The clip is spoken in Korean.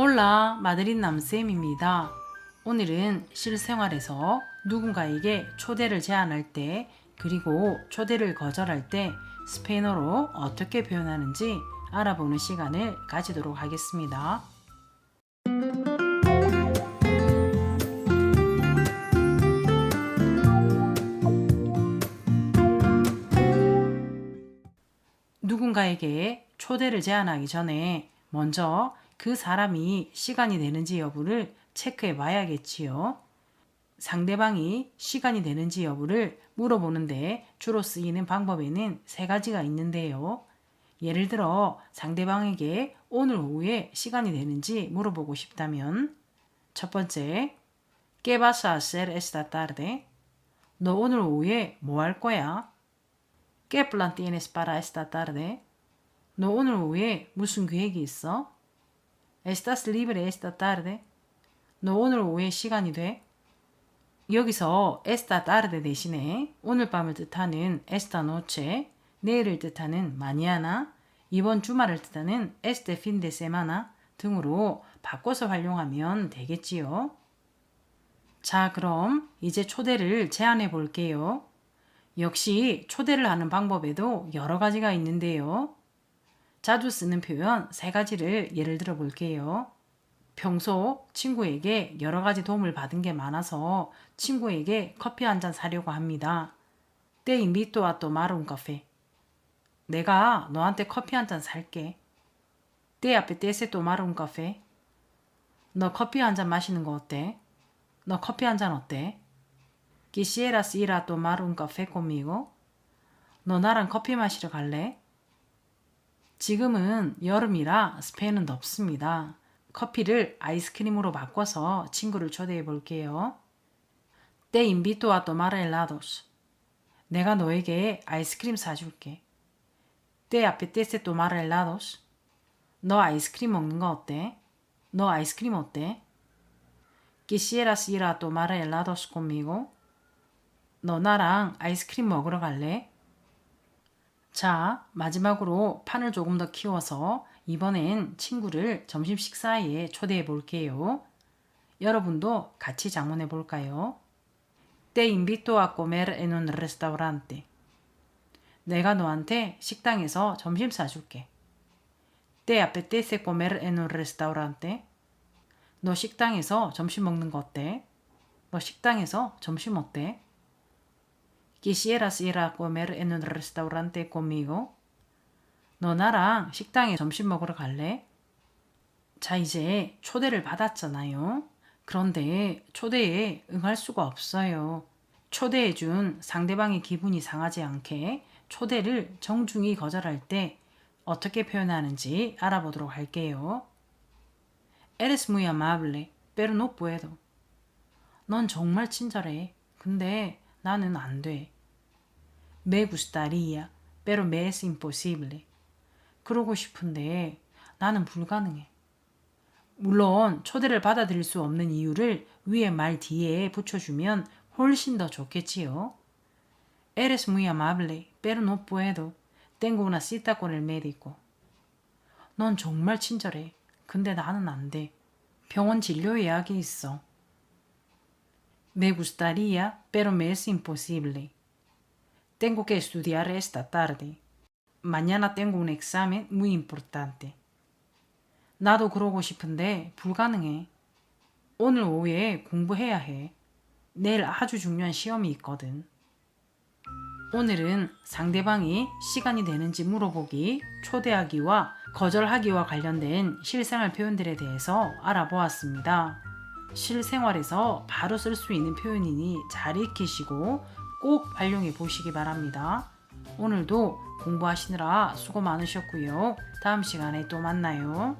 올라 마드린 남쌤입니다. 오늘은 실생활에서 누군가에게 초대를 제안할 때 그리고 초대를 거절할 때 스페인어로 어떻게 표현하는지 알아보는 시간을 가지도록 하겠습니다. 누군가에게 초대를 제안하기 전에 먼저 그 사람이 시간이 되는지 여부를 체크해 봐야겠지요. 상대방이 시간이 되는지 여부를 물어보는데 주로 쓰이는 방법에는 세 가지가 있는데요. 예를 들어 상대방에게 오늘 오후에 시간이 되는지 물어보고 싶다면 첫 번째, ¿Qué vas a hacer esta tarde? 너 오늘 오후에 뭐 할 거야? ¿Qué plan tienes para esta tarde? 너 오늘 오후에 무슨 계획이 있어? ¿Estás libre esta tarde? 너 오늘 오후에 시간이 돼? 여기서 esta tarde 대신에 오늘 밤을 뜻하는 esta noche, 내일을 뜻하는 mañana, 이번 주말을 뜻하는 este fin de semana 등으로 바꿔서 활용하면 되겠지요. 자, 그럼 이제 초대를 제안해 볼게요. 역시 초대를 하는 방법에도 여러 가지가 있는데요. 자주 쓰는 표현 세 가지를 예를 들어 볼게요. 평소 친구에게 여러 가지 도움을 받은 게 많아서 친구에게 커피 한 잔 사려고 합니다. Te invito a café. 내가 너한테 커피 한 잔 살게. Te apetece tomar un café? 너 커피 한 잔 마시는 거 어때? 너 커피 한 잔 어때? Ir a tomar un café conmigo? 너 나랑 커피 마시러 갈래? 지금은 여름이라 스페인은 덥습니다. 커피를 아이스크림으로 바꿔서 친구를 초대해 볼게요. Te invito a tomar helados. 내가 너에게 아이스크림 사줄게. Te apetece tomar helados? 너 아이스크림 먹는 거 어때? 너 아이스크림 어때? Quisieras ir a tomar helados conmigo? 너 나랑 아이스크림 먹으러 갈래? 자, 마지막으로 판을 조금 더 키워서 이번엔 친구를 점심 식사에 초대해 볼게요. 여러분도 같이 장문해 볼까요? Te invito a comer en un restaurante. 내가 너한테 식당에서 점심 사줄게. Te apetece comer en un restaurante? 너 식당에서 점심 먹는 거 어때? 너 식당에서 점심 어때? Quisieras ir a comer en un restaurante conmigo? 너 나랑 식당에 점심 먹으러 갈래? 자, 이제 초대를 받았잖아요. 그런데 초대에 응할 수가 없어요. 초대해준 상대방의 기분이 상하지 않게 초대를 정중히 거절할 때 어떻게 표현하는지 알아보도록 할게요. Eres muy amable, pero no puedo. 넌 정말 친절해. 근데 나는 안 돼. Me gustaría, pero me es imposible. 그러고 싶은데 나는 불가능해. 물론 초대를 받아들일 수 없는 이유를 위에 말 뒤에 붙여주면 훨씬 더 좋겠지요. Eres muy amable, pero no puedo. Tengo una cita con el médico. 넌 정말 친절해. 근데 나는 안 돼. 병원 진료 예약이 있어. Me gustaría, pero me es imposible. Tengo que estudiar esta tarde. Mañana tengo un examen muy importante. 나도 그러고 싶은데 불가능해. 오늘 오후에 공부해야 해. 내일 아주 중요한 시험이 있거든. 오늘은 상대방이 시간이 되는지 물어보기, 초대하기와 거절하기와 관련된 실생활 표현들에 대해서 알아보았습니다. 실생활에서 바로 쓸 수 있는 표현이니 잘 익히시고 꼭 활용해 보시기 바랍니다. 오늘도 공부하시느라 수고 많으셨고요. 다음 시간에 또 만나요.